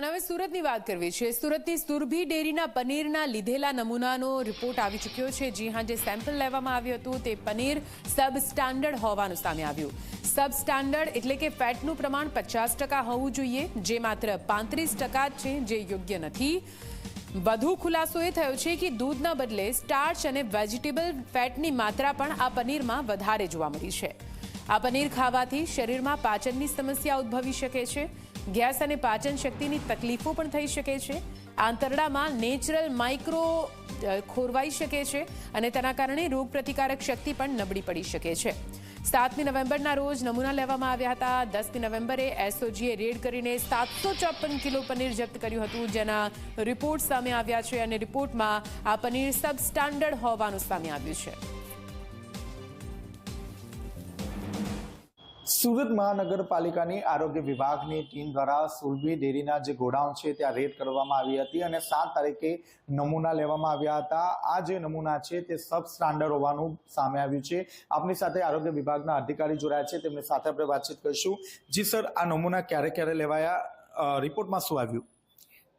અને હવે સુરતની વાત કરવી છે. સુરતની સુરભી ડેરીના પનીરના લીધેલા નમૂનાનો રિપોર્ટ આવી ચૂક્યો છે. જી હા, જે સેમ્પલ લેવામાં આવ્યું હતું તે પનીર સબ સ્ટાન્ડર્ડ હોવાનું સામે આવ્યું. સબ સ્ટાન્ડર્ડ એટલે કે ફેટનું પ્રમાણ પચાસ ટકા હોવું જોઈએ, જે માત્ર પાંત્રીસ ટકા છે, જે યોગ્ય નથી. વધુ ખુલાસો એ થયો છે કે દૂધના બદલે સ્ટાર્ચ અને વેજીટેબલ ફેટની માત્રા પણ આ પનીરમાં વધારે જોવા મળી છે. આ પનીર ખાવાથી શરીરમાં પાચનની સમસ્યા ઉદ્ભવી શકે છે. ગેસ અને પાચન શક્તિની તકલીફો પણ થઈ શકે છે. આંતરડામાં નેચરલ માઇક્રો ખોરવાઈ શકે છે અને તેના કારણે રોગ પ્રતિકારક શક્તિ પણ નબળી પડી શકે છે. સાતમી નવેમ્બરના રોજ નમૂના લેવામાં આવ્યા હતા. દસમી નવેમ્બરે એસઓજીએ રેડ કરીને સાતસો ચોપન કિલો પનીર જપ્ત કર્યું હતું, જેના રિપોર્ટ સામે આવ્યા છે અને રિપોર્ટમાં આ પનીર સબસ્ટાન્ડર્ડ હોવાનું સામે આવ્યું છે. સુરત મહાનગરપાલિકાની આરોગ્ય વિભાગની ટીમ દ્વારા સુરભી ડેરીના જે ગોડાઉન છે ત્યાં રેડ કરવામાં આવી હતી અને સાત તારીખે નમૂના લેવામાં આવ્યા હતા. આ જે નમૂના છે તે સબ સ્ટાન્ડર્ડ હોવાનું સામે આવ્યું છે. આપની સાથે આરોગ્ય વિભાગના અધિકારી જોડાયા છે. તેમની સાથે આપણે વાતચીત કરીશું. જી સર, આ નમૂના ક્યારે ક્યારે લેવાયા? રિપોર્ટમાં શું આવ્યું?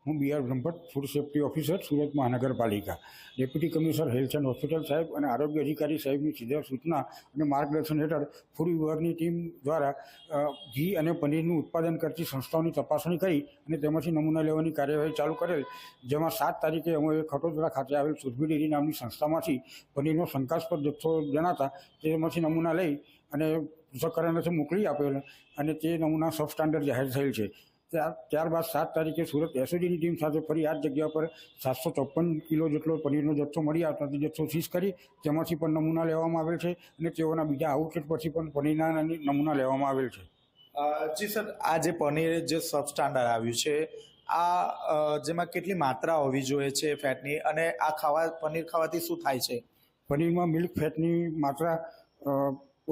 હું B R Brahmbhatt food safety officer Surat મહાનગરપાલિકા. Deputy commissioner health and hospital સાહેબ અને આરોગ્ય અધિકારી સાહેબની સીધા સૂચના અને માર્ગદર્શન હેઠળ ફૂડ વિભાગની ટીમ દ્વારા ઘી અને પનીરનું ઉત્પાદન કરતી સંસ્થાઓની તપાસણી કરી અને તેમાંથી નમૂના લેવાની કાર્યવાહી ચાલુ કરેલ, જેમાં સાત તારીખે અમે ખટોદરા ખાતે આવેલ સુરભી ડેરી નામની સંસ્થામાંથી પનીરનો શંકાસ્પદ જથ્થો જણાતા તેમાંથી નમૂના લઈ અને પૃથ્થકરણથી મોકલી આપેલ અને તે નમૂના સબ સ્ટાન્ડર્ડ જાહેર થયેલ છે. ત્યારબાદ સાત તારીખે સુરત એસઓજીની ટીમ સાથે ફરી આ જગ્યા પર સાતસો ચોપન કિલો જેટલો પનીરનો જથ્થો મળી આવતો તે જથ્થો સીઝ કરી તેમાંથી પણ નમૂના લેવામાં આવેલ છે અને તેઓના બીજા આઉટલેટ પરથી પણ પનીરના નમૂના લેવામાં આવેલ છે. જી સર આ જે પનીર જે સબ સ્ટાન્ડર્ડ આવ્યું છે આ જેમાં કેટલી માત્રા હોવી જોઈએ છે ફેટની અને આ ખાવા પનીર ખાવાથી શું થાય છે? પનીરમાં મિલ્ક ફેટની માત્રા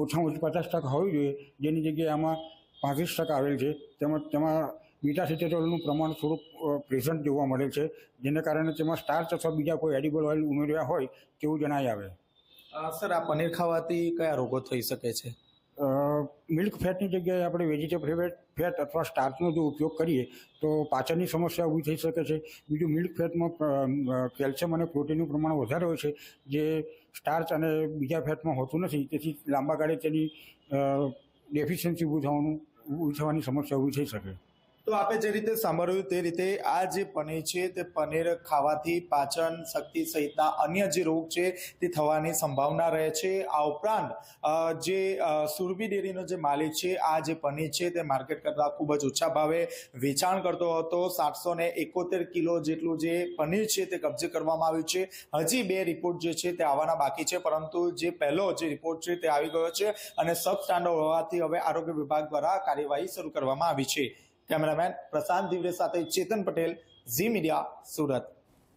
ઓછામાં ઓછી પચાસ ટકા હોવી જોઈએ. જેની જગ્યાએ આમાં પાંત્રીસ ટકા આવેલ છે. તેમજ તેમાં બીટા સિટેરોલનું પ્રમાણ થોડુંક પ્રેઝન્ટ જોવા મળે છે જેને કારણે તેમાં સ્ટાર્ચ અથવા બીજા કોઈ એડિબલ ઓઇલ ઉમેર્યા હોય તેવું જણાઈ આવે. સર આ પનીર ખાવાથી કયા રોગો થઈ શકે છે? મિલ્ક ફેટની જગ્યાએ આપણે વેજીટેબલ ફેટ અથવા સ્ટાર્ચનો જો ઉપયોગ કરીએ તો પાચનની સમસ્યા ઊભી થઈ શકે છે. બીજું મિલ્ક ફેટમાં કેલ્શિયમ અને પ્રોટીનનું પ્રમાણ વધારે હોય છે જે સ્ટાર્ચ અને બીજા ફેટમાં હોતું નથી તેથી લાંબા ગાળે તેની ડેફિશિયન્સી ઊભું થવાનું ઊભી થવાની સમસ્યા ઊભી થઈ શકે. તો આપે જે રીતે સાંભળ્યું તે રીતે આ જે પનીર છે તે પનીર ખાવાથી પાચન શક્તિ સહિતના અન્ય જે રોગ છે તે થવાની સંભાવના રહે છે. આ ઉપરાંત જે સુરભી ડેરીનો જે માલિક છે, આ જે પનીર છે તે માર્કેટ કરતાં ખૂબ જ ઓછા ભાવે વેચાણ કરતો હતો. સાતસો ને એકોતેર કિલો જેટલું જે પનીર છે તે કબજે કરવામાં આવ્યું છે. હજી બે રિપોર્ટ જે છે તે આવવાના બાકી છે, પરંતુ જે પહેલો જે રિપોર્ટ છે તે આવી ગયો છે અને સબ સ્ટાન્ડર્ડ હોવાથી હવે આરોગ્ય વિભાગ દ્વારા કાર્યવાહી શરૂ કરવામાં આવી છે. કેમેરામેન પ્રશાંત દિવરે સાથે ચેતન પટેલ ઝી મીડિયા સુરત.